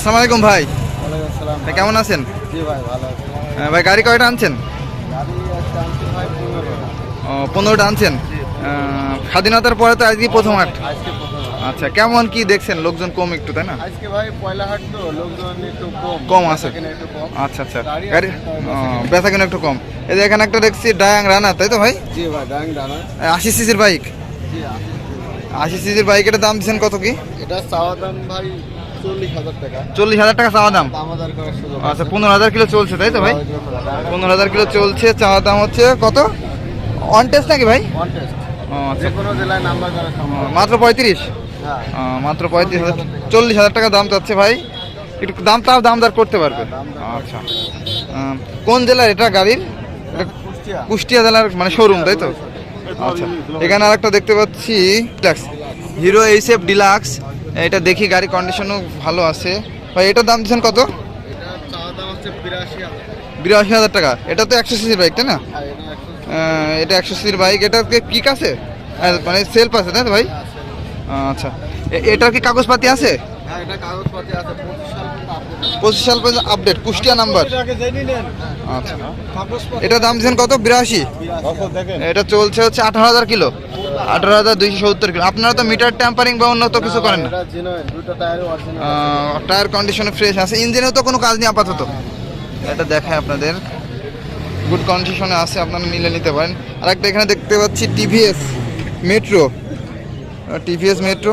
আসসালামু আলাইকুম ভাই। ভাই কেমন আছেন? জি ভাই গাড়ি কয়টা আনছেন? ও, পনেরোটা আনছেন? স্বাধীনতার পরে তো আজকে প্রথম হাট। আচ্ছা কেমন কি দেখছেন? লোকজন কম একটু তাই না? আজকে ভাই পয়লা হাট তো লোকজন একটু কম। কম আছে। আচ্ছা আচ্ছা। গাড়ি কিনা। একটু কম। এই যে এখানে একটা দেখছি ডায়াং রানা তাই তো ভাই? জি ভাই ডাং ডানা আশি সিসির বাইক। আশি সিসির বাইক। বাইকের দাম দিচ্ছেন কত কি? এটা চাওয়া দাম ভাই চল্লিশ হাজার টাকা। চাওয়া দাম? আচ্ছা পনেরো হাজার কিলো চলছে তাই তো ভাই? পনেরো হাজার কিলো চলছে চাওয়া দাম হচ্ছে কত? অন টেস্ট নাকি ভাই? আচ্ছা। মাত্র পঁয়ত্রিশ? হ্যাঁ। মাত্র পঁয়ত্রিশ হাজার চল্লিশ হাজার টাকা দাম চাচ্ছে ভাই। একটু দাম তাও দামদার করতে পারবে। আচ্ছা। কোন জেলার এটা গাড়ির? কুষ্টিয়া। জেলার মানে শোরুম তাই তো? আচ্ছা। এখানে আরেকটা দেখতে পাচ্ছি। হিরো এইসএফ ডিলাক্স এটা দেখি, গাড়ি কন্ডিশনও ভালো আছে। ভাই, এটার দাম দিচ্ছেন কত? বিরাশি হাজার টাকা। এটা তো একশো সিসির বাইক তাই না? এটা একশো সিসির বাইক এটা কিক আছে? মানে সেলফ আছে, তাই তো ভাই? আচ্ছা। এটার কি কাগজপাতি আছে? হ্যাঁ পঁচিশ সাল পর্যন্ত আপডেট কুষ্টিয়া নাম্বার আচ্ছা। এটা দাম দিচ্ছেন কত? বিরাশি। এটা চলছে হচ্ছে আঠারো হাজার কিলো। আঠারো হাজার দুইশো সত্তর কিলো। আপনারা তো মিটার ট্যাম্পারিং বা অন্য তো কিছু করেন না? টায়ার কন্ডিশনে ফ্রেশ আছে। ইঞ্জিনেও তো কোনো কাজ নেই আপাতত। এটা দেখায় আপনাদের। গুড কন্ডিশনে আছে আপনারা নিলে নিতে পারেন। আর একটা এখানে দেখতে পাচ্ছি টিভিএস মেট্রো টিভিএস মেট্রো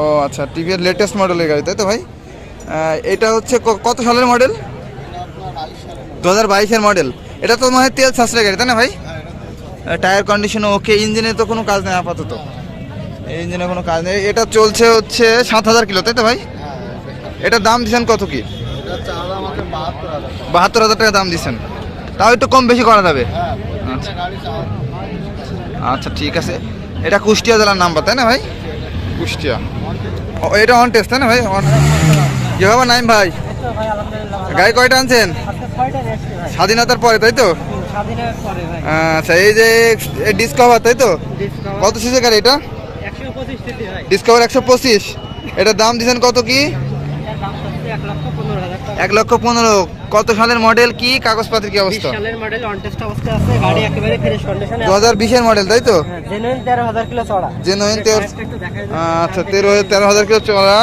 ও আচ্ছা টিভিএস লেটেস্ট মডেলের গাড়ি, তাই তো ভাই? এটা হচ্ছে কত সালের মডেল দু হাজার বাইশের মডেল এটা তো মনে হয় তেল সাশ্রয় গাড়ি, তাই না ভাই? টায়ার কন্ডিশন ওকে ইঞ্জিনে তো কোনো কাজ নেই আপাতত। ইঞ্জিনে কোনো কাজ নেই। এটা চলছে হচ্ছে সাত হাজার কিলো, তাই তো ভাই? এটার দাম দিচ্ছেন কত কি? এটা বাহাত্তর হাজার টাকা দাম দিচ্ছেন তাও একটু কম বেশি করা যাবে। আচ্ছা। আচ্ছা ঠিক আছে। এটা কুষ্টিয়া জেলার নাম্বার তাই না ভাই? কুষ্টিয়া। এটা অন টেস্ট তাই না ভাই? অন কি হবে নাইম ভাই? গাড়ি কয়টা আনছেন? স্বাধীনতার পরে তাই তো? স্বাধীনের পরে ভাই আচ্ছা এই যে ডিসকভার তাই তো? কত সিসি গাড়ি এটা? ডিসকভার একশো পঁচিশ। এটার দাম দিচ্ছেন কত কি? এক লক্ষ পনেরো। কত সালের মডেল কি? কাগজপত্রের কি অবস্থা? সালের মডেল অনটেস্ট অবস্থায় আছে গাড়ি একেবারে ফ্রেশ কন্ডিশনে দু হাজার বিশের মডেল তাই তো? জেনুইন কিলো চড়া জেনুইন দিন। আচ্ছা তেরো তেরো হাজার কিলো চলা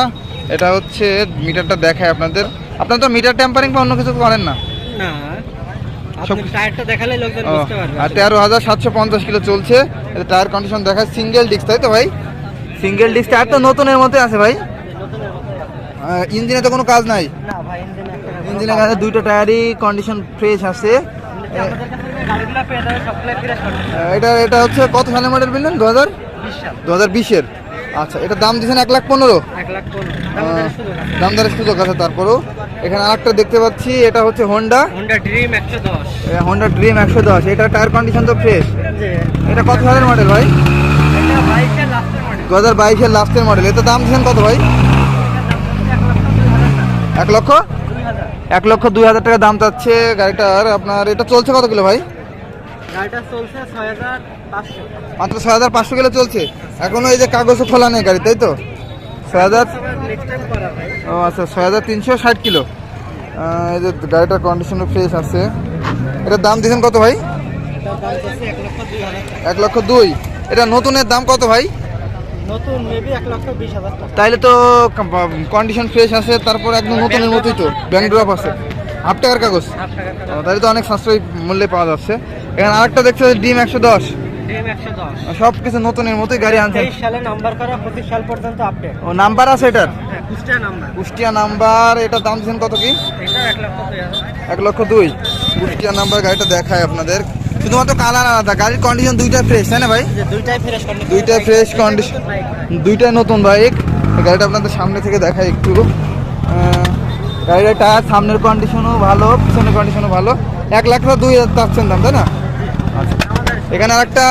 এটা হচ্ছে মিটারটা দেখায় আপনাদের। আপনারা তো মিটার ট্যাম্পারিং বা অন্য কিছু করেন না? না। আর তেরো হাজার সাতশো পঞ্চাশ কিলো চলছে। এটা টায়ার কন্ডিশন দেখায়। সিঙ্গেল ডিস্ক তাই তো ভাই? সিঙ্গেল ডিস্ক টায়ার তো নতুনের মধ্যে আছে ভাই। ইঞ্জিনে তো কোনো কাজ নাই? ইঞ্জিনের কাছে দুইটা টায়ারই কন্ডিশন ফ্রেশ আছে। এটা এটা হচ্ছে কত সালের মডেল বললেন দু হাজার? দু হাজার বিশের। আচ্ছা এটা দাম দিয়েছেন এক লাখ পনেরো। পনেরো। দামদারের সুযোগ আছে। তারপরেও। এখানে আরেকটা দেখতে পাচ্ছি এটা হচ্ছে হোন্ডা হোন্ডা ড্রিম একশো দশ। হোন্ডা ড্রিম একশো দশ। এটা টায়ার কন্ডিশন তো ফ্রেশ এটা কত সালের মডেল ভাই? দু হাজার বাইশের লাস্টের মডেল এটা দাম দিচ্ছেন কত ভাই? এক লক্ষ? এক লক্ষ দুই হাজার টাকা দাম চাচ্ছে গাড়িটার। আপনার এটা চলছে কত কিলো ভাই? মাত্র ছয় হাজার পাঁচশো কিলো চলছে। এখনও এই যে কাগজও খোলা নেই গাড়ি তাই তো? ছয় হাজার ও আচ্ছা ছয় হাজার তিনশো ষাট কিলো। এই যে গাড়িটার কন্ডিশনও ফ্রেশ আছে। এটার দাম দিয়েছেন কত ভাই? এক লক্ষ দুই। এটা নতুনের দাম কত ভাই? নতুন মেবি এক লক্ষ বিশ হাজার টাকা। তাইলে তো কন্ডিশন ফ্রেশ আছে তারপর একদম নতুনের মতোই তো ব্যাংক ড্রপ আছে। হাফ টাকার কাগজ। তাহলে তো অনেক সাশ্রয়ী মূল্যে পাওয়া যাচ্ছে। এখানে আরেকটা দেখতে পাচ্ছি ডিম একশো দশ। সব কিছু নতুনের মতোই গাড়ি আনছেন তেইশ সালে নাম্বার করা পঁচিশ সাল পর্যন্ত আপডেট ও নাম্বার আছে এটার? হ্যাঁ কুষ্টিয়া নাম্বার। এটার দাম দিচ্ছেন কত কি? এটা এক লক্ষ দুই। কুষ্টিয়া নাম্বার গাড়িটা দেখায় আপনাদের। শুধুমাত্র কালার আলাদা গাড়ির কন্ডিশন দুইটা ফ্রেশ তাই না ভাই? যে দুইটাই ফ্রেশ কন্ডিশন। দুইটাই নতুন বাইক গাড়িটা আপনাদের সামনে থেকে দেখায় একটু। গাড়ির টায়ার সামনের কন্ডিশনও ভালো পিছনের কন্ডিশনও ভালো। এক লাখ টাকা দুই হাজার চাচ্ছেন দাম তাই না? আমাদের এখানে আরেকটা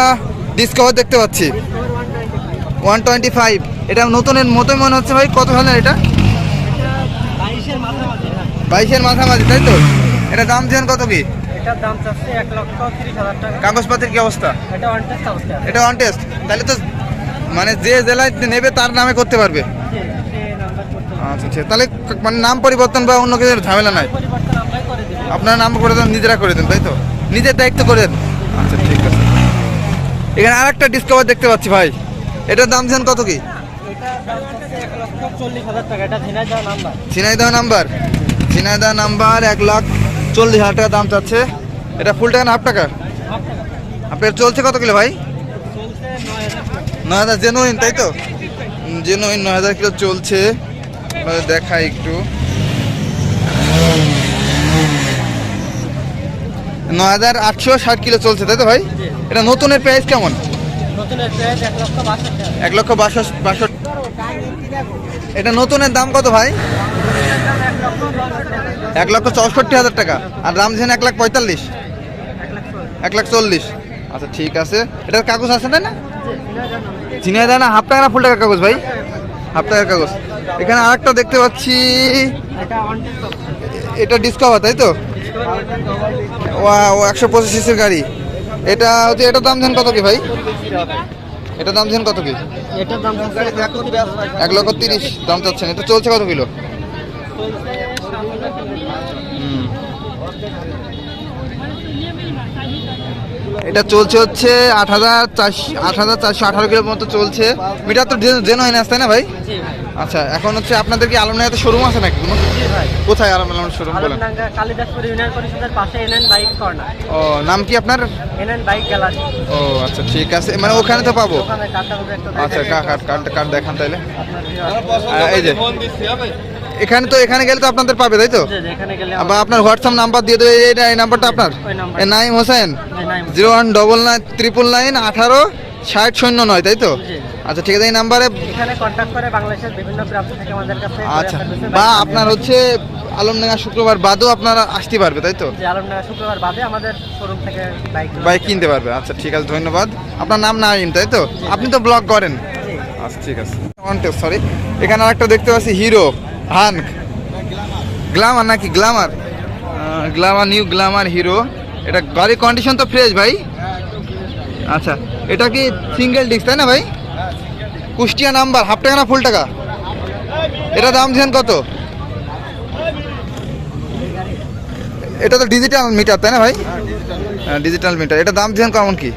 ডিসকভার দেখতে পাচ্ছি। ওয়ান টোয়েন্টি ফাইভ এটা নতুনের মতোই মনে হচ্ছে ভাই। কত সালের এটা? এটা বাইশের মাঝামাঝি ভাই তাই তো? এটা দাম দিয়েছেন কত কি? এটার দাম চাচ্ছে এক লক্ষ তিরিশ হাজার টাকা। কাগজপত্রের কি অবস্থা? এটা টেস্ট অবস্থা এটা অন টেস্ট তাহলে তো মানে যে জেলায় নেবে তার নামে করতে পারবে। করতে আচ্ছা তাহলে মানে নাম পরিবর্তন বা অন্য কিছু ঝামেলা নাই। আপনার নাম করে দেন নিজেরা করে দেন তাই তো? নিজের দায়িত্ব করে দেন। আচ্ছা ঠিক আছে। এখানে আর একটা ডিসকাভার দেখতে পাচ্ছি ভাই। এটার দাম দিচ্ছেন কত কি? ঝিনাইদহ নাম্বার ঝিনাইদহ নাম্বার এক লাখ চল্লিশ হাজার টাকা দাম চাচ্ছে। এটা ফুল টাকা না হাফ টাকা? আপনার চলছে কত কিলো ভাই? নয় হাজার জেনুইন তাই তো? জেনুইন নয় হাজার কিলো চলছে। দেখাই একটু। নয় হাজার আটশো ষাট কিলো চলছে তাই তো ভাই? এটা নতুনের প্রাইস কেমন? এক লক্ষ বাষট্টি এটা নতুনের দাম কত ভাই? এক লক্ষ চৌষট্টি হাজার টাকা। আর দিয়েছেন এক লাখ পঁয়তাল্লিশ। এক লাখ চল্লিশ। আচ্ছা ঠিক আছে। এটার কাগজ আছে তাই না? নাম্বার দেয় না হাফ টাকা না ফুল টাকার কাগজ ভাই? হাফ টাকার কাগজ। এখানে আরেকটা দেখতে পাচ্ছি। এটা ডিসকভার তাই তো? ও একশো পঁচিশ সিসির গাড়ি। এটা হচ্ছে এটার দাম দেন কত কি ভাই? এটা দাম দেন কত কি? এক লক্ষ তিরিশ। দাম চাচ্ছেন। এটা চলছে কত কিলো। এটা চলছে হচ্ছে আট হাজার চারশো আট হাজার চারশো আঠারো কিলোর মতো চলছে। মিটার তো জেন হয় না তাই না ভাই? আচ্ছা এখন হচ্ছে আপনাদের কি আলমনাইতে শোরুম আছে নাকি কোনো? কোথায় আলম আলম শোরুম বলেন? কালিদাসপুর ইউনিয়ন পরিষদের পাশে এনএন বাইক কর্নার ও নাম কি আপনার? এনএন বাইক গ্যালারি ও আচ্ছা ঠিক আছে। মানে ওখানে তো পাবো। আচ্ছা কার্ড কার্ড কার্ড দেখান তাইলে। এই যে। এখানে তো এখানে গেলে তো আপনাদের পাবে তাই তো? বা আপনার হোয়াটসঅ্যাপ নাম্বার দিয়ে দেবে এই নাম্বারটা আপনার? Naim Hossain zero one double nine triple nine আঠারো ষাট শূন্য নয় তাই তো? আচ্ছা ঠিক আছে এই নাম্বারে আচ্ছা বা আপনার হচ্ছে আলমডাঙ্গা শুক্রবার বাদও আপনারা আসতে পারবে তাই তো? শুক্রবার বাদে আমাদের শোরুম থেকে বাইক বাইক কিনতে পারবে আচ্ছা ঠিক আছে ধন্যবাদ। আপনার নাম নাইম তাই তো? আপনি তো ব্লগ করেন। আচ্ছা ঠিক আছে। সরি এখানে আরেকটা দেখতে পাচ্ছি হিরো হানক গ্লামার নাকি? Glamour Glamour new Glamour Hero এটা গাড়ির কন্ডিশন তো ফ্রেশ ভাই। আচ্ছা এটা কি সিঙ্গেল ডিস্ক তাই না ভাই? কুষ্টিয়া নাম্বার হাফ টাকা না ফুল টাকা? এটা দাম দিয়েছেন কত? এটা তো ডিজিটাল মিটার তাই না ভাই? ডিজিটাল মিটার এটা দাম দিয়েছেন কেমন কি?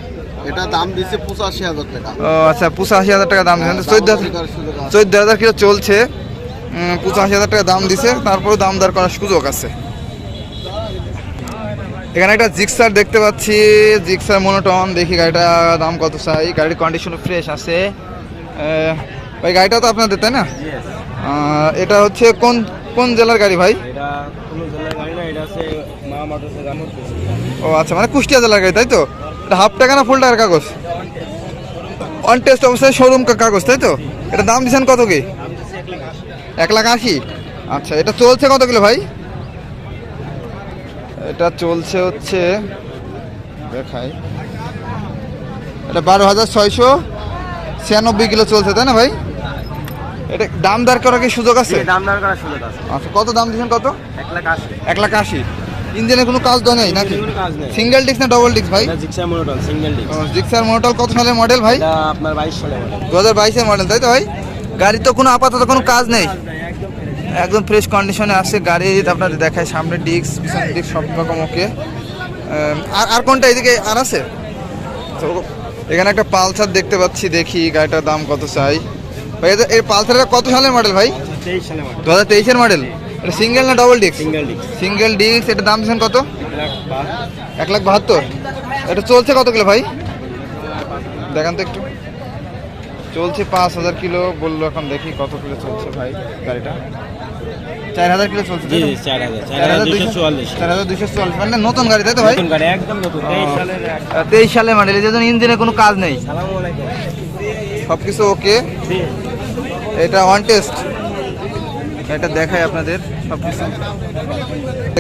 এটা দাম দিচ্ছে পঁচাশি হাজার টাকা। ও আচ্ছা পঁচাশি হাজার টাকা দাম দিয়েছেন। চোদ্দ সুবিধার সুযোগ চোদ্দ হাজার কিলো চলছে। পঁচাশি হাজার টাকা দাম দিছে। তারপরে দাম দর করার সুযোগ আছে। এখানে একটা জিক্সার দেখতে পাচ্ছি। জিক্সার মনোটন দেখি গাড়িটা দাম কত চাই। গাড়ির কন্ডিশন ফ্রেশ আছে। ভাই গাড়িটা তো আপনাদের তাই না? এটা হচ্ছে কোন কোন জেলার গাড়ি ভাই? ও আচ্ছা মানে কুষ্টিয়া জেলার গাড়ি তাই তো? এটা হাফ টাকা না ফুল টাকার কাগজ? অন টেস্ট অবস্থায় শোরুম কাগজ তাই তো? এটা দাম দিচ্ছেন কত কি? এক লাখ আশি? আচ্ছা এটা চলছে কত কিলো ভাই? এটা চলছে হচ্ছে দেখাই। এটা বারো হাজার ছয়শো ছিয়ানব্বই কিলো চলছে তাই না ভাই? এটা দাম দর করার কি সুযোগ আছে? দাম দর করার সুযোগ আছে। আচ্ছা কত দাম দিচ্ছেন কত? এক লাখ আশি। এক লাখ আশি। ইঞ্জিনের কোনো কাজ তো নেই নাকি? সিঙ্গেল ডিস্ক না ডবল ডিস্ক ভাই? এটা Gixxer motor single disc Gixxer model কত সালের মডেল ভাই? আপনার বাইশ সালে model। দু হাজার বাইশের মডেল তাই তো ভাই? গাড়ির তো কোনো আপাতত কোনো কাজ নেই। একদম ফ্রেশ কন্ডিশনে আছে গাড়ি আপনার দেখায় সামনে ডিস্ক পিছনে ডিস্ক সব রকম ওকে আর আর কোনটা এদিকে আর আছে? তো এখানে একটা পালসার দেখতে পাচ্ছি দেখি গাড়িটার দাম কত চাই। ভাই এটা- এই পালসারটা কত সালের মডেল ভাই। দু হাজার তেইশের মডেল এটা সিঙ্গেল না ডবল ডিস্ক সিঙ্গেল ডিস্ক এটার দাম দিচ্ছেন কত। এক লাখ বাহাত্তর। এটা চলছে কত কিলো ভাই? দেখান তো একটু। চলছে পাঁচ হাজার কিলো বলল এখন দেখি কত কিলো চলছে ভাই গাড়িটা। চার হাজার কিলো চলছে চার হাজার হাজার হাজার দুইশো চুয়াল্লিশ। হাজার মানে নতুন গাড়ি তাই তো ভাই? তেইশ সালে মডেল এই জন্য ইঞ্জিনে কোনো কাজ নেই। সব কিছু ওকে এটা ওয়ান টেস্ট এটা দেখাই আপনাদের সব কিছু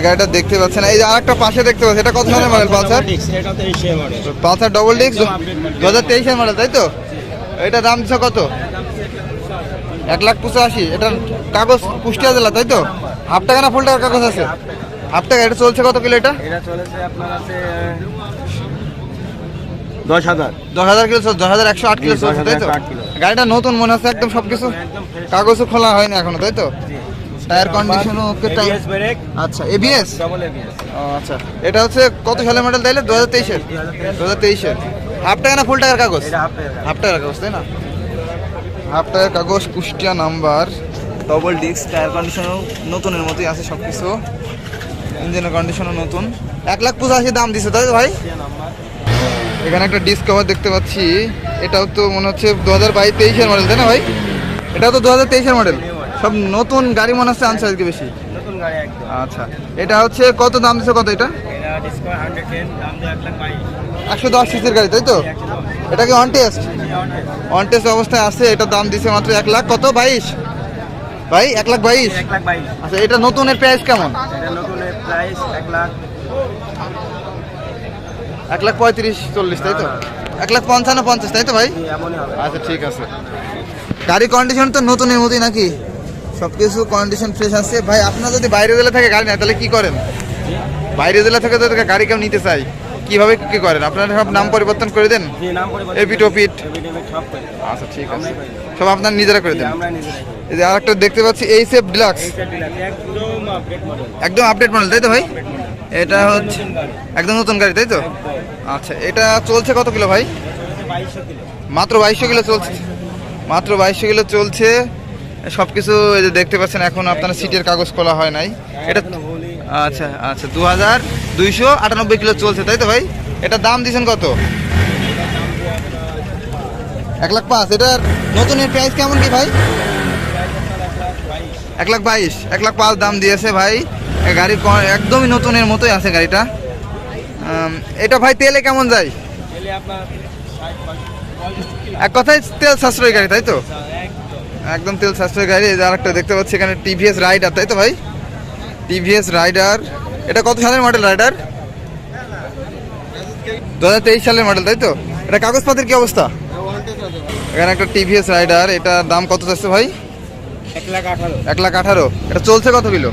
গাড়িটা দেখতে পাচ্ছেন এই যে আরেকটা পাশে দেখতে পাচ্ছেন এটা কত সালের মডেল পালসার? তেইশে পালসার ডবল ডিস্ক দু হাজার তেইশের মডেল তাই তো? এটা দাম দিচ্ছে কত? এক লাখ পঁচাশি। এটার কাগজ কুষ্টিয়া জেলা তাই তো? হাফ টাকা না ফুল টাকার কাগজ আছে? হাফ টাকা এটা চলছে কত কিলো এটা? এটা দশ হাজার। দশ হাজার কিলো দশ হাজার একশো আট কিলো চলছে তাই তো? গাড়িটা নতুন মনে হচ্ছে একদম একদম ফ্রেশ কাগজও খোলা হয়নি এখনও তাই তো? টায়ার কন্ডিশনও ওকে আচ্ছা এবিএস আচ্ছা। এটা হচ্ছে কত সালের মডেল তাইলে? দু হাজার তেইশের। দু হাজার তেইশের। হাফ টাকা না ফুল টাকার কাগজ? হাফ হাফ টাকার কাগজ তাই না? হাফ টাকার কাগজ Kushtia number. Double disc tyre কন্ডিশনও নতুনের মতোই আছে সব কিছু ইঞ্জিনের কন্ডিশনও নতুন। এক লাখ পঁচাশি দাম দিছে তাই ভাই? এখানে একটা ডিস্ক কভার দেখতে পাচ্ছি। এটাও তো মনে হচ্ছে দু হাজার বাইশ তেইশের মডেল তাই না ভাই? এটাও তো দু হাজার তেইশের মডেল সব নতুন গাড়ি মনে হচ্ছে আনছে আজকে বেশি। নতুন গাড়ি একদম। আচ্ছা। এটা হচ্ছে কত দাম দিছে কত এটা? একশো দশ সিসির গাড়ি তাই তো? এটা কি অন টেস্ট অন টেস্ট অবস্থায় আছে এটা দাম দিছে মাত্র এক লাখ কত? বাইশ? ভাই এক লাখ বাইশ? আচ্ছা এটা নতুনের প্রাইস কেমন? এক লাখ পঁয়ত্রিশ চল্লিশ তাই তো? এক লাখ পঞ্চান্ন পঞ্চাশ তাই তো ভাই? আচ্ছা ঠিক আছে। গাড়ি কন্ডিশন তো নতুনের মতোই নাকি? সব কিছু কন্ডিশন ফ্রেশ আছে। ভাই আপনার যদি বাইরে জেলা থেকে গাড়ি নেয় তাহলে কি করেন? বাইরে জেলা থেকে তো গাড়ি কেউ নিতে চাই কীভাবে কি করেন? আপনারা সব নাম পরিবর্তন করে দেন? এপিট ওপিট আচ্ছা ঠিক আছে। সব আপনার নিজেরা করে দেন। এই যে আরেকটা দেখতে পাচ্ছি এই সেফ ডিলাক্স একদম আপডেট মডেল একদম আপডেট মডেল তাই তো ভাই? এটা হচ্ছে একদম নতুন গাড়ি তাই তো? আচ্ছা এটা চলছে কত কিলো ভাই? মাত্র বাইশশো কিলো চলছে। মাত্র বাইশশো কিলো চলছে। সব কিছু দেখতে পাচ্ছেন এখন আপনার সিটের কাগজ খোলা হয় নাই। এটা আচ্ছা আচ্ছা দু হাজার দুইশো আটানব্বই কিলো চলছে, তাই তো ভাই? এটা দাম দিয়েছেন কত? এক লাখ পাঁচ। এটার নতুনের প্রাইস কেমন কি ভাই? এক লাখ বাইশ। এক লাখ পাঁচ দাম দিয়েছে ভাই। গাড়ি একদমই নতুনের মতোই আছে গাড়িটা। এটা ভাই তেলে কেমন যায়? এক কথায় তেল সাশ্রয় গাড়ি, তাই তো? একদম তেল সাশ্রয় গাড়ি। আর একটা দেখতে পাচ্ছি এখানে টিভিএস রাইডার তাই তো ভাই? টিভিএস রাইডার এটা কত সালের মডেল রাইডার দু হাজার তেইশ সালের মডেল তাই তো? এটা কাগজপত্রের কি অবস্থা? এখানে একটা টিভিএস রাইডার এটা দাম কত যাচ্ছে ভাই? এক লাখ আঠারো। এক লাখ আঠারো। এটা চলছে কত কিলো?